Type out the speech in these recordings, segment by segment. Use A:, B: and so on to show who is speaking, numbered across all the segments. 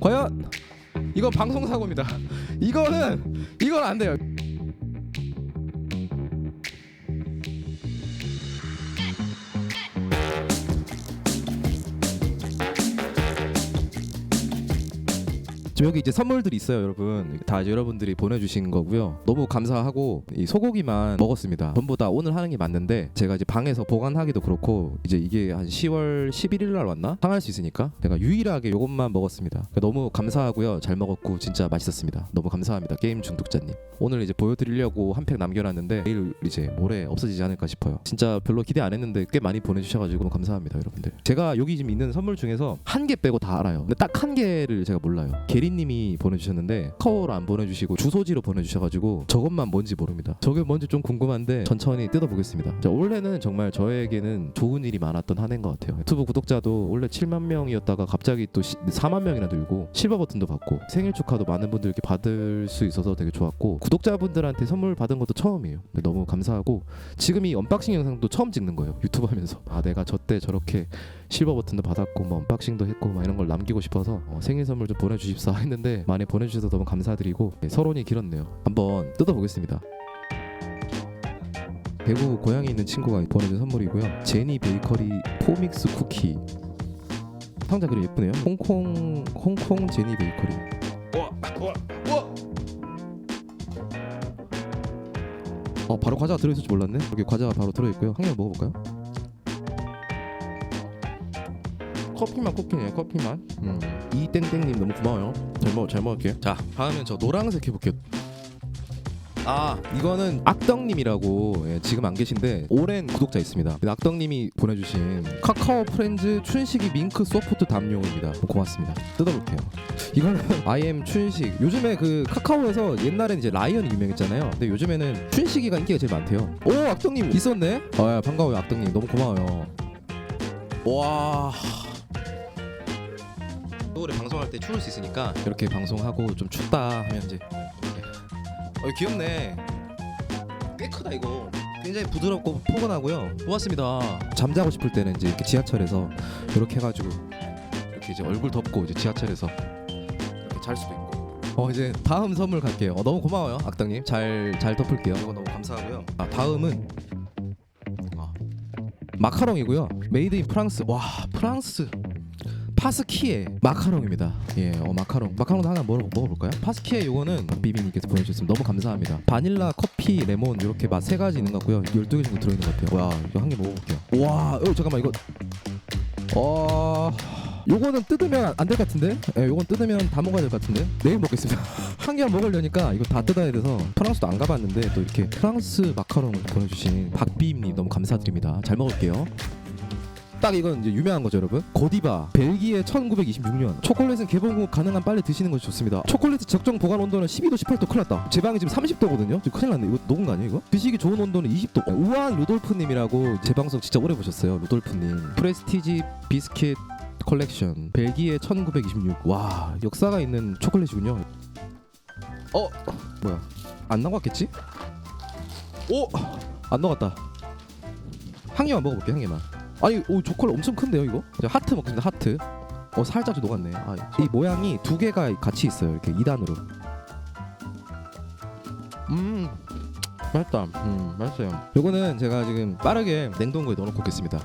A: 과연 이건 방송 사고입니다. 이거는 이건 안 돼요. 지금 여기 이제 선물들이 있어요, 여러분. 다 여러분들이 보내주신 거고요. 너무 감사하고 이 소고기만 먹었습니다. 전부 다 오늘 하는 게 맞는데 제가 이제 방에서 보관하기도 그렇고 이제 이게 한 10월 11일 날 왔나 상할 수 있으니까 제가 유일하게 이것만 먹었습니다. 그러니까 너무 감사하고요, 잘 먹었고 진짜 맛있었습니다. 너무 감사합니다, 게임 중독자님. 오늘 이제 보여드리려고 한 팩 남겨놨는데 내일 이제 모레 없어지지 않을까 싶어요. 진짜 별로 기대 안 했는데 꽤 많이 보내주셔가지고 감사합니다, 여러분들. 제가 여기 지금 있는 선물 중에서 한 개 빼고 다 알아요. 근데 딱 한 개를 제가 몰라요. 게리 님이 보내주셨는데 카오로 안 보내주시고 주소지로 보내주셔가지고 저것만 뭔지 모릅니다. 저게 뭔지 좀 궁금한데 천천히 뜯어보겠습니다. 자, 올해는 정말 저에게는 좋은 일이 많았던 한 해인 것 같아요. 유튜브 구독자도 원래 7만 명이었다가 갑자기 또 시- 4만 명이나 늘고 실버 버튼도 받고 생일 축하도 많은 분들께 받을 수 있어서 되게 좋았고 구독자분들한테 선물 받은 것도 처음이에요. 너무 감사하고 지금 이 언박싱 영상도 처음 찍는 거예요. 유튜브 하면서 아 내가 저때 저렇게 실버 버튼도 받았고 뭐 언박싱도 했고 막 이런 걸 남기고 싶어서 어, 생일 선물 좀 보내주십사 했는데 많이 보내주셔서 너무 감사드리고 네, 서론이 길었네요. 한번 뜯어보겠습니다. 대구 고향에 있는 친구가 보내준 선물이고요. 제니 베이커리 포믹스 쿠키 상자 그림 예쁘네요. 홍콩 홍콩 제니 베이커리. 와, 와, 와. 어 바로 과자가 들어있을 줄 몰랐네. 여기 과자가 바로 들어있고요. 한 개 먹어볼까요? 커피만 쿠키네요. 커피만. 음. 이땡땡님 너무 고마워요. 잘 먹, 잘 먹을게요. 자, 다음엔 저 노란색 해볼게요. 아 이거는 악덕님이라고 예, 지금 안 계신데 오랜 구독자 있습니다. 그 악덕님이 보내주신 카카오 프렌즈 춘식이 밍크 소프트 담요입니다. 고맙습니다. 뜯어볼게요. 이거는 IM 춘식. 요즘에 그 카카오에서 옛날엔 이제 라이언이 유명했잖아요. 근데 요즘에는 춘식이가 인기가 제일 많대요. 오 악덕님 있었네. 아 야, 반가워요 악덕님 너무 고마워요. 와. 노래 방송할 때 추울 수 있으니까 이렇게 방송하고 좀 춥다 하면 이제 어 귀엽네. 꽤 크다 이거. 굉장히 부드럽고 포근하고요. 고맙습니다. 잠자고 싶을 때는 이제 이렇게 지하철에서 이렇게 해가지고 이렇게 이제 얼굴 덮고 이제 지하철에서 이렇게 잘 수도 있고. 어 이제 다음 선물 갈게요. 어, 너무 고마워요 악당님. 잘 잘 덮을게요. 이거 너무 감사하고요. 아 다음은 아, 마카롱이고요. 메이드 인 프랑스. 와 프랑스. 파스키에 마카롱입니다. 예, 어, 마카롱. 마카롱도 하나 먹어, 먹어볼까요? 파스키에 요거는 비비님께서 보내주셨습니다. 너무 감사합니다. 바닐라, 커피, 레몬 이렇게 맛 세 가지 있는 것 같고요. 12개 정도 들어있는 것 같아요. 와, 이거 한 개 먹어볼게요. 와, 어, 잠깐만 이거. 어... 요거는 뜯으면 안 될 것 같은데? 예, 요건 뜯으면 다 먹어야 될 것 같은데? 내일 먹겠습니다. 한 개만 먹으려니까 이거 다 뜯어야 돼서 프랑스도 안 가봤는데 또 이렇게 프랑스 마카롱을 보내주신 박비임님 너무 감사드립니다. 잘 먹을게요. 딱 이건 이제 유명한 거죠 여러분? 고디바 벨기에 1926년. 초콜릿은 개봉 후 가능한 빨리 드시는 것이 좋습니다. 초콜릿 적정 보관 온도는 12도 18도 큰일 났다. 제 방이 지금 30도거든요? 지금 큰일 났네. 이거 녹은 거 아니에요 이거? 드시기 좋은 온도는 20도. 우아한 루돌프 님이라고 제 방송 진짜 오래 보셨어요 루돌프 님. 프레스티지 비스킷 컬렉션 벨기에 1926 와 역사가 있는 초콜릿이군요. 어 뭐야? 안 나갔겠지? 오! 안 나갔다. 한 개만 먹어볼게 한 개만 아니 오 초콜릿 엄청 큰데요 이거? 이제 하트 먹겠습니다 하트. 어 살짝 좀 녹았네. 아, 이 모양이 두 개가 같이 있어요 이렇게 2단으로. 음 맛있다. 음 맛있어요. 요거는 제가 지금 빠르게 냉동고에 넣어놓고 오겠습니다.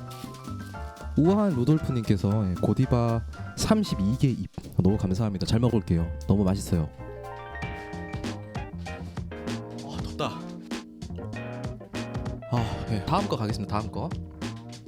A: 우아한 루돌프님께서 예, 고디바 32개 입 너무 감사합니다. 잘 먹을게요. 너무 맛있어요. 아 덥다. 아 네. 다음 거 가겠습니다 다음 거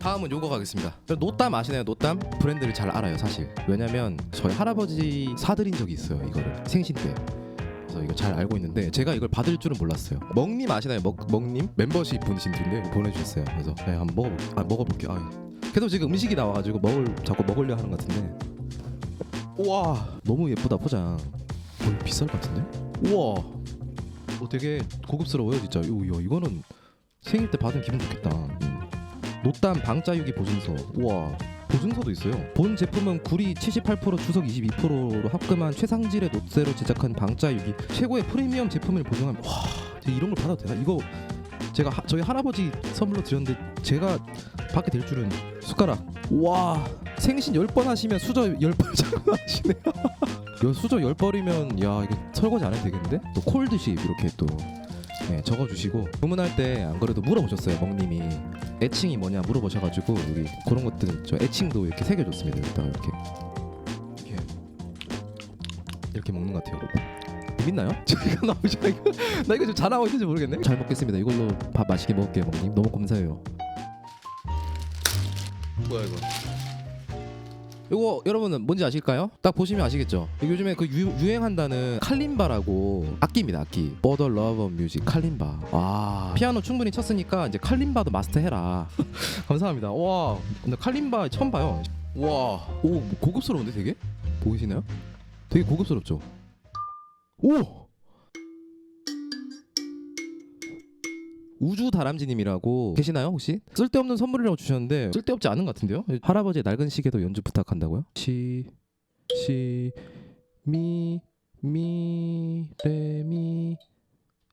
A: 다음은 요거 가겠습니다. 노땀 아시나요? 노땀 브랜드를 잘 알아요, 사실. 왜냐면 저희 할아버지 사드린 적이 있어요, 이거를 생신 때. 그래서 이거 잘 알고 있는데 제가 이걸 받을 줄은 몰랐어요. 먹님 아시나요? 먹 먹님 멤버십 분이신데 보내주셨어요. 그래서 네, 한번 먹어볼 아 먹어볼게요. 아, 계속 지금 음식이 나와가지고 먹을 자꾸 먹으려 하는 것 같은데. 우와 너무 예쁘다 포장. 거의 비쌀 것 같은데? 우와. 어 되게 고급스러워요 진짜. 요, 요 이거는 생일 때 받으면 기분 좋겠다. 음. 노땀 방자유기 보증서. 우와 보증서도 있어요. 본 제품은 구리 78% 주석 22%로 합금한 최상질의 노쇠로 제작한 방자유기 최고의 프리미엄 제품을 보증함. 와 이런 걸 받아도 되나? 이거 제가 하, 저희 할아버지 선물로 드렸는데 제가 받게 될 줄은 숟가락. 와 생신 10번 하시면 수저 10번 장하시네요. 이거 수저 열 벌이면 야 이거 설거지 안 해도 되겠는데? 또 콜드십 이렇게 또 네, 적어주시고 주문할 때 안 그래도 물어보셨어요 먹님이. 애칭이 뭐냐 물어보셔가지고 여기 그런 것들 저 애칭도 이렇게 새겨줬습니다 일단 이렇게. 이렇게. 이렇게 먹는 것 같아요. 재밌나요? 이거 나오죠 이거 나 이거 좀 잘하고 있는지 모르겠네. 잘 먹겠습니다. 이걸로 밥 맛있게 먹을게요 먹님. 너무 감사해요. 뭐야 이거 이거 여러분은 뭔지 아실까요? 딱 보시면 아시겠죠? 요즘에 그 유, 유행한다는 칼림바라고 악기입니다 악기 Border Love of Music 칼림바 와 피아노 충분히 쳤으니까 이제 칼림바도 마스터해라 감사합니다 와 근데 칼림바 처음 봐요 와오 고급스러운데 되게? 보이시나요? 되게 고급스럽죠? 오! 우주 다람쥐님이라고 계시나요 혹시? 쓸데없는 선물이라고 주셨는데 쓸데없지 않은 것 같은데요? 할아버지의 낡은 시계도 연주 부탁한다고요? 시, 시, 미, 미, 레, 미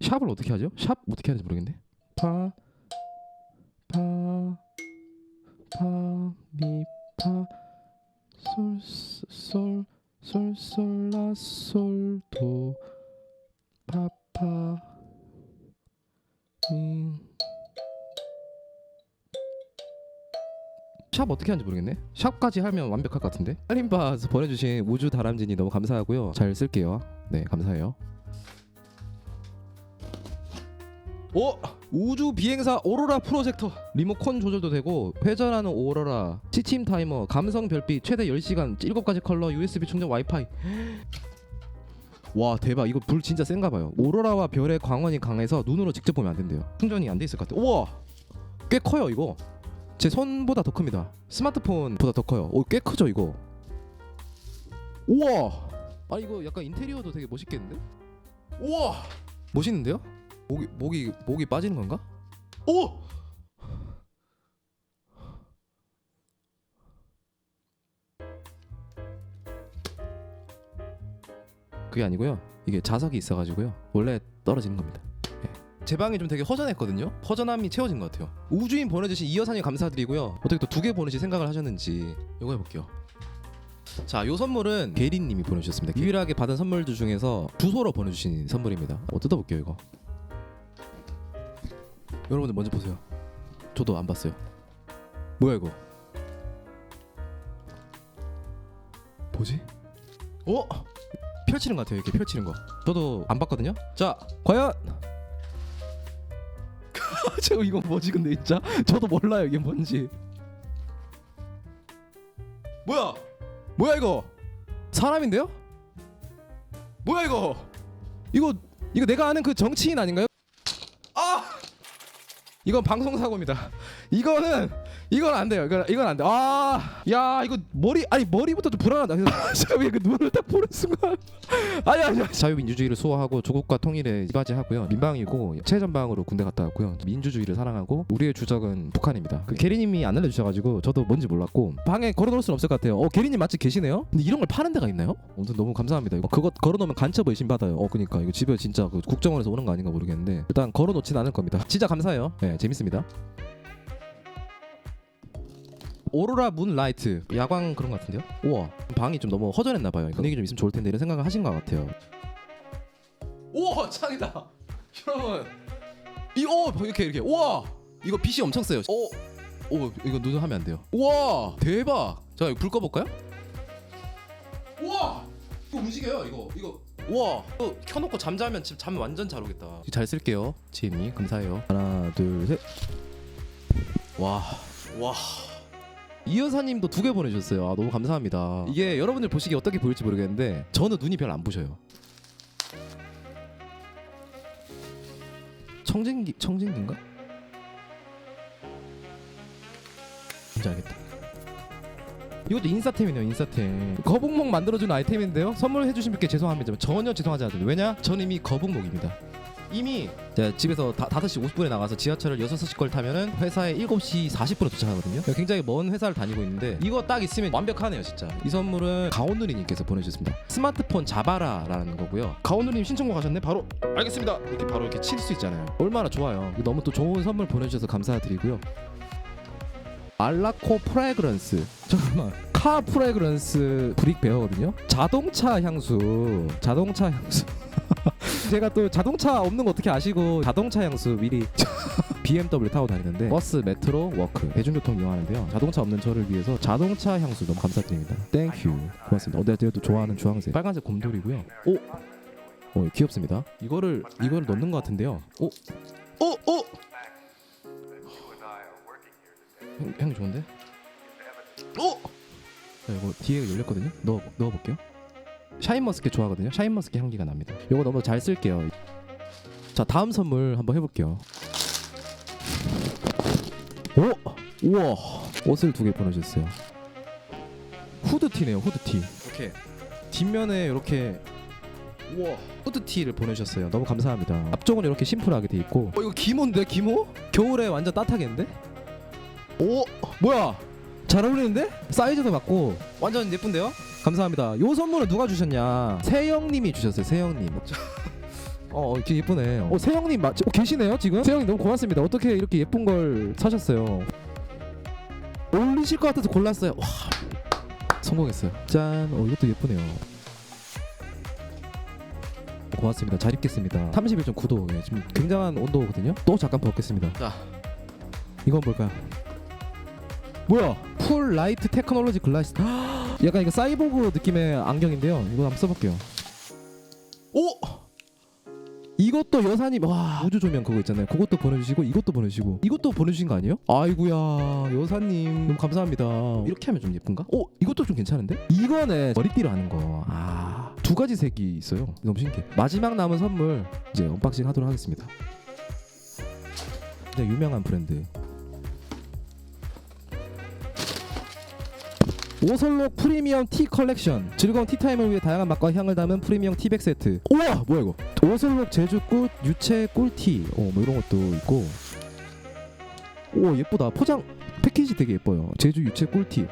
A: 샵을 어떻게 하죠? 샵 어떻게 하는지 모르겠네 파, 파, 파, 미, 파, 솔, 솔, 솔, 솔, 라, 솔, 도, 파, 파 음. 샵 어떻게 하는지 모르겠네. 샵까지 하면 완벽할 것 같은데. 할인바 보내주신 우주 다람쥐니 너무 감사하고요. 잘 쓸게요. 네 감사해요. 오 우주 비행사 오로라 프로젝터 리모컨 조절도 되고 회전하는 오로라 시침 타이머 감성 별빛 최대 10시간 7가지 컬러 USB 충전 와이파이 와 대박. 이거 불 진짜 센가 봐요. 오로라와 별의 광원이 강해서 눈으로 직접 보면 안 된대요. 충전이 안 돼 있을 것 같아요 우와! 꽤 커요 이거. 제 손보다 더 큽니다. 스마트폰보다 더 커요. 오 꽤 크죠 이거. 우와! 아 이거 약간 인테리어도 되게 멋있겠는데? 우와! 멋있는데요? 목이 목이 목이 빠지는 건가? 오 그게 아니고요. 이게 자석이 있어가지고요. 원래 떨어지는 겁니다. 예. 제 방이 좀 되게 허전했거든요. 허전함이 채워진 것 같아요. 우주인 보내주신 이 여사님 감사드리고요. 어떻게 또 두 개 보내실 생각을 하셨는지 이거 해볼게요. 자, 요 선물은 게리님이 보내주셨습니다. 유일하게 받은 선물들 중에서 주소로 보내주신 선물입니다. 어, 뜯어볼게요 이거. 여러분들 먼저 보세요. 저도 안 봤어요. 뭐야 이거? 뭐지? 어? 펼치는 것 같아요. 이렇게 펼치는 거. 저도 안 봤거든요. 자, 과연 저 이거 뭐지 근데 진짜 저도 몰라요 이게 뭔지. 뭐야? 뭐야 이거? 사람인데요? 뭐야 이거? 이거 이거 내가 아는 그 정치인 아닌가요? 아! 이건 방송 사고입니다. 이거는 이건 안 돼요. 이건 이건 안 돼. 아, 야 이거 머리 아니 머리부터 좀 불안하다. 잠깐 그 눈을 딱 보는 순간 아니 아니 자유민주주의를 수호하고 조국과 통일에 이바지하고요. 민방이고 최전방으로 군대 갔다 왔고요. 민주주의를 사랑하고 우리의 주적은 북한입니다. 그 게리님이 안 알려주셔가지고 저도 뭔지 몰랐고 방에 걸어놓을 수는 없을 것 같아요. 어 게리님 마치 계시네요. 근데 이런 걸 파는 데가 있나요? 아무튼 너무 감사합니다. 이거 그거 걸어놓으면 간첩 의심 받아요. 어 그니까 이거 집에 진짜 그 국정원에서 오는 거 아닌가 모르겠는데 일단 걸어놓진 않을 겁니다. 진짜 감사해요. 네 재밌습니다. 오로라 문라이트 야광 그런 것 같은데요? 우와 방이 좀 너무 허전했나 봐요. 분위기 좀 있으면 좋을 텐데 이런 생각을 하신 것 같아요. 우와 짱이다, 여러분. 이오 이렇게 이렇게 우와 이거 빛이 엄청 세요. 오, 오 이거 눈 하면 안 돼요. 우와 대박. 자 이거 불 꺼볼까요? 우와 이거 움직여요 이거 이거. 우와 이거 켜놓고 잠자면 지금 잠 완전 잘 오겠다. 잘 쓸게요 지혜님 감사해요. 하나 둘 셋. 와 와. 이 여사님도 두 개 보내주셨어요. 아, 너무 감사합니다. 이게 여러분들 보시기 어떻게 보일지 모르겠는데 저는 눈이 별 안 부셔요. 청진기 청진기인가? 뭔지 알겠다. 이것도 인싸템이네요, 인싸템. 거북목 만들어주는 아이템인데요. 선물해주신 분께 죄송합니다. 전혀 죄송하지 않습니다. 왜냐? 전 이미 거북목입니다. 이미 제가 집에서 다, 5시 50분에 나가서 지하철을 6시 걸 타면은 회사에 7시 40분에 도착하거든요. 굉장히 먼 회사를 다니고 있는데 이거 딱 있으면 완벽하네요, 진짜. 이 선물은 가온누리님께서 보내주셨습니다. 스마트폰 잡아라라는 거고요. 가온누리님 신청곡 하셨네. 바로 알겠습니다. 이렇게 바로 이렇게 칠 수 있잖아요. 얼마나 좋아요. 너무 또 좋은 선물 보내주셔서 감사드리고요. 알라코 프라그런스 잠깐만 카 프레그런스 브릭 베어거든요. 자동차 향수, 자동차 향수. 제가 또 자동차 없는 거 어떻게 아시고 자동차 향수 미리 BMW 타고 다니는데 버스, 메트로, 워크 대중교통 이용하는데요. 자동차 없는 저를 위해서 자동차 향수 너무 감사드립니다. 땡큐 고맙습니다. 어, 내가 또 좋아하는 주황색, 빨간색 곰돌이고요. 오, 어 귀엽습니다. 이거를 이거를 넣는 것 같은데요. 오, 오, 오. 향, 향 좋은데? 오! 자, 이거 뒤에 열렸거든요. 넣어 넣어 볼게요. 샤인머스켓 좋아하거든요. 샤인머스켓 향기가 납니다. 이거 너무 잘 쓸게요. 자 다음 선물 한번 해볼게요. 오, 우와, 옷을 두 개 보내주셨어요. 후드티네요, 후드티. 이렇게 뒷면에 이렇게 우와 후드티를 보내주셨어요. 너무 감사합니다. 앞쪽은 이렇게 심플하게 돼 있고. 어 이거 기모인데 기모? 겨울에 완전 따뜻하겠는데? 오 뭐야? 잘 어울리는데? 사이즈도 맞고 완전 예쁜데요? 감사합니다. 요 선물은 누가 주셨냐? 세영님이 주셨어요. 세영님. 어, 어, 되게 예쁘네. 어, 세영님 맞? 어, 계시네요 지금? 세영님 너무 고맙습니다. 어떻게 이렇게 예쁜 걸 사셨어요? 어울리실 것 같아서 골랐어요. 와, 성공했어요. 짠. 어, 이것도 예쁘네요. 고맙습니다. 잘 입겠습니다. 31.9도. 예, 지금 굉장한 온도거든요. 또 잠깐 벗겠습니다. 자, 이건 뭘까요? 뭐야? 풀 라이트 테크놀로지 글라스. 약간 이거 사이보그 느낌의 안경인데요. 이거 한번 써볼게요. 오! 이것도 여사님 와 우주 조명 그거 있잖아요. 그것도 보내주시고 이것도 보내주시고 이것도 보내주신 거 아니에요? 아이구야 여사님 너무 감사합니다. 이렇게 하면 좀 예쁜가? 오 이것도 좀 괜찮은데? 이거는 머리띠로 하는 거. 아두 가지 색이 있어요. 너무 신기해. 마지막 남은 선물 이제 언박싱 하도록 하겠습니다. 진짜 유명한 브랜드. 오설록 프리미엄 티 컬렉션. 즐거운 티타임을 위해 다양한 맛과 향을 담은 프리미엄 티백 세트. 우와 뭐야 이거? 오설록 제주꽃 유채 꿀티. 어 뭐 이런 것도 있고. 오 예쁘다. 포장 패키지 되게 예뻐요. 제주 유채 꿀티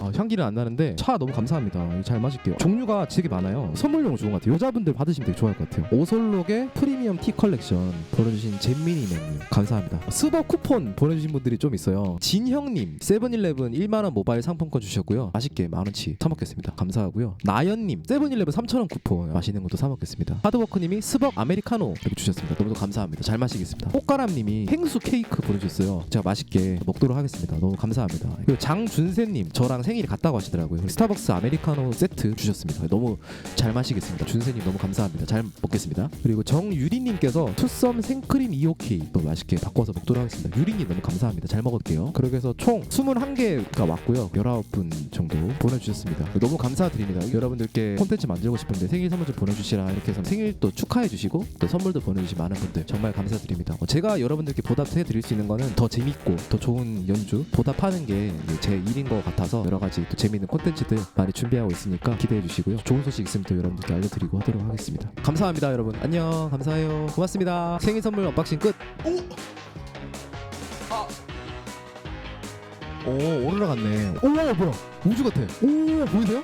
A: 아, 향기는 안 나는데 차 너무 감사합니다. 잘 마실게요. 종류가 되게 많아요. 선물용 좋은 것 같아요. 여자분들 받으시면 되게 좋아할 것 같아요. 오솔록의 프리미엄 티 컬렉션 보내주신 잼미니맨님 감사합니다. 스버 쿠폰 보내주신 분들이 좀 있어요. 진형님 세븐일레븐 1만 원 모바일 상품권 주셨고요. 맛있게 만 원치 사 먹겠습니다. 감사하고요. 나연님 세븐일레븐 3천 원 쿠폰 맛있는 것도 사 먹겠습니다. 하드워크님이 스벅 아메리카노 주셨습니다. 너무 감사합니다. 잘 마시겠습니다. 꽃가람님이 행수 케이크 보내주셨어요. 제가 맛있게 먹도록 하겠습니다. 너무 감사합니다. 그리고 장준세님 저랑 생일이 같다고 하시더라고요. 스타벅스 아메리카노 세트 주셨습니다. 너무 잘 마시겠습니다. 준세님 너무 감사합니다. 잘 먹겠습니다. 그리고 정유리님께서 투썸 생크림 2호케이 또 맛있게 바꿔서 먹도록 하겠습니다. 유리님 너무 감사합니다. 잘 먹을게요. 그렇게 해서 총 21개가 왔고요. 19분 정도 보내주셨습니다. 너무 감사드립니다. 여러분들께 콘텐츠 만들고 싶은데 생일 선물 좀 보내주시라 이렇게 해서 생일 또 축하해주시고 또 선물도 보내주신 많은 분들 정말 감사드립니다. 어, 제가 여러분들께 보답해 드릴 수 있는 거는 더 재밌고 더 좋은 연주 보답하는 게 제 일인 것 같아서 여러 가지 또 재밌는 콘텐츠들 많이 준비하고 있으니까 기대해 주시고요. 좋은 소식 있으면 또 여러분들께 알려드리고 하도록 하겠습니다. 감사합니다, 여러분. 안녕, 감사해요. 고맙습니다. 생일 선물 언박싱 끝. 오, 아, 오 올라갔네. 오 뭐야? 우주 같아. 오 보이세요?